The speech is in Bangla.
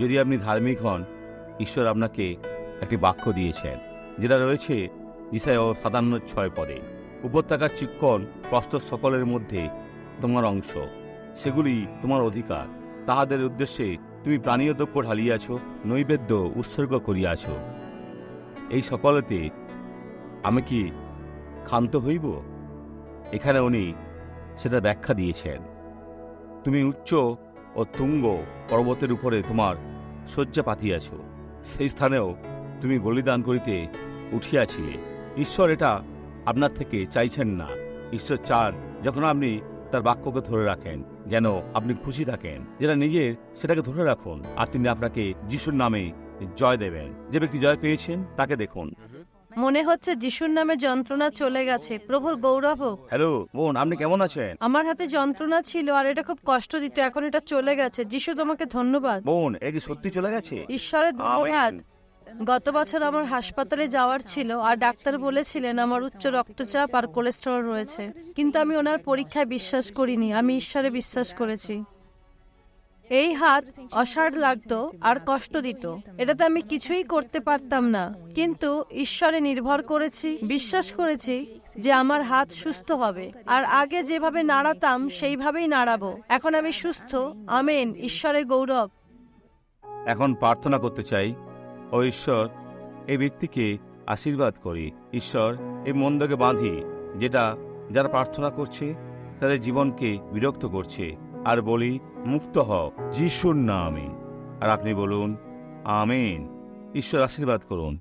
যদি আপনি ধার্মিক হন, ঈশ্বর আপনাকে একটি বাক্য দিয়েছেন, যেটা রয়েছে জিসায় সাতান্ন ছয় পদে। উপত্যকার চিক্কন প্রস্ত সকলের মধ্যে তোমার অংশ, সেগুলি তোমার অধিকার। তাহাদের উদ্দেশ্যে তুমি প্রাণীয় দ্রব্য ঢালিয়াছ, নৈবেদ্য উৎসর্গ করিয়াছ। এই সকলেতে আমি কি ক্ষান্ত হইব? এখানে উনি সেটা ব্যাখ্যা দিয়েছেন। তুমি উচ্চ ও তুঙ্গ পর্বতের উপরে তোমার শয্যা পাতিয়াছ সেই স্থানেও তুমি বলিদান করিতে উঠিয়াছিলে। ঈশ্বর এটা আপনার থেকে চাইছেন না। ঈশ্বর চান যখন আপনি তার বাক্যকে ধরে রাখেন, যেন আপনি খুশি থাকেন। যেটা নিজের সেটাকে ধরে রাখুন, আর তিনি আপনাকে যিশুর নামে জয় দেবেন। যে ব্যক্তি জয় পেয়েছেন, তাকে দেখুন। মনে হচ্ছে যিশুর নামে যন্ত্রণা চলে গেছে। প্রভুর গৌরব হোক। হ্যালো বোন আপনি কেমন আছেন? আমার হাতে যন্ত্রণা ছিল আর এটা খুব কষ্ট দিত এখন এটা চলে গেছে। যিশু তোমাকে ধন্যবাদ। বোন এটা কি সত্যি চলে গেছে? ঈশ্বরের ধন্যবাদ। গত বছর আমার হাসপাতালে যাওয়ার ছিল আর ডাক্তার বলেছিলেন আমার উচ্চ রক্তচাপ আর কোলেস্টেরল রয়েছে। কিন্তু আমি ওনার পরীক্ষায় বিশ্বাস করিনি আমি ঈশ্বরে বিশ্বাস করেছি। এই হাত অসাড় লাগতো আর কষ্ট দিত। এটাতে আমি কিছুই করতে পারতাম না। কিন্তু ঈশ্বরে নির্ভর করেছি বিশ্বাস করেছি যে আমার হাত সুস্থ হবে। আর আগে যেভাবে নাড়াতাম সেইভাবেই নাড়াবো। এখন আমি সুস্থ। আমেন। ঈশ্বরের গৌরব। এখন প্রার্থনা করতে চাই ও ঈশ্বর এই ব্যক্তিকে আশীর্বাদ করি। ঈশ্বর এই মন্দকে বাঁধি যেটা যারা প্রার্থনা করছে তাদের জীবনকে বিরক্ত করছে। আর বলি মুক্ত হও। যিশুর নামে। আর আপনি বলুন আমিন। ঈশ্বর আশীর্বাদ করুন।